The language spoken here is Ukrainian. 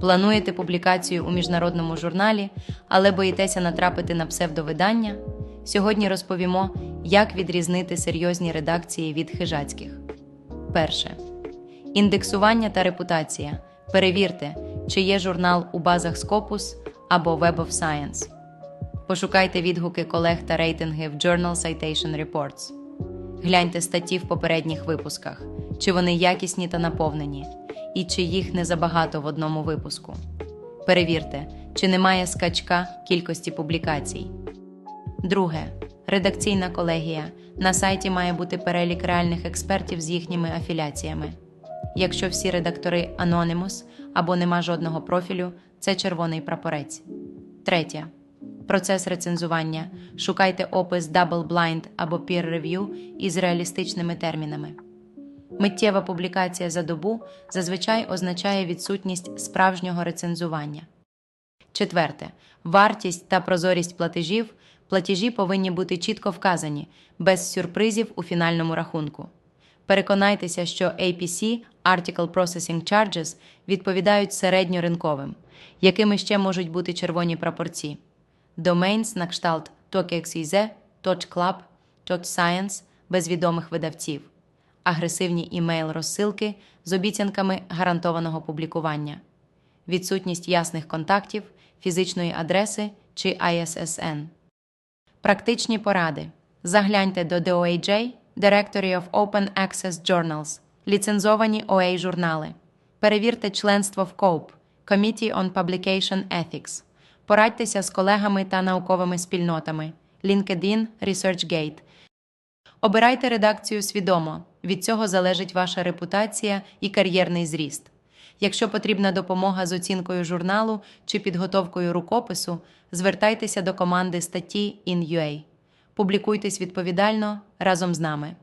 Плануєте публікацію у міжнародному журналі, але боїтеся натрапити на псевдовидання? Сьогодні розповімо, як відрізнити серйозні редакції від хижацьких. Перше. Індексування та репутація. Перевірте, чи є журнал у базах Scopus або Web of Science. Пошукайте відгуки колег та рейтинги в Journal Citation Reports. Гляньте статті в попередніх випусках, чи вони якісні та наповнені, і чи їх не забагато в одному випуску. Перевірте, чи немає скачка кількості публікацій. Друге. Редакційна колегія. На сайті має бути перелік реальних експертів з їхніми афіляціями. Якщо всі редактори Anonymous або нема жодного профілю, це червоний прапорець. Третє. Процес рецензування. Шукайте опис Double Blind або Peer Review із реалістичними термінами. Миттєва публікація за добу зазвичай означає відсутність справжнього рецензування. Четверте. Вартість та прозорість платежів. Платежі повинні бути чітко вказані, без сюрпризів у фінальному рахунку. Переконайтеся, що APC Article Processing Charges відповідають середньоринковим, якими ще можуть бути червоні прапорці. Domains на кшталт .xyz, .club, .science без відомих видавців, агресивні імейл-розсилки з обіцянками гарантованого публікування, відсутність ясних контактів, фізичної адреси чи ISSN. Практичні поради. Загляньте до DOAJ Directory of Open Access Journals, ліцензовані OA журнали. Перевірте членство в COPE Committee on Publication Ethics. Порадьтеся з колегами та науковими спільнотами LinkedIn, ResearchGate. Обирайте редакцію свідомо. Від цього залежить ваша репутація і кар'єрний зріст. Якщо потрібна допомога з оцінкою журналу чи підготовкою рукопису, звертайтеся до команди статті InUA. Публікуйтесь відповідально разом з нами.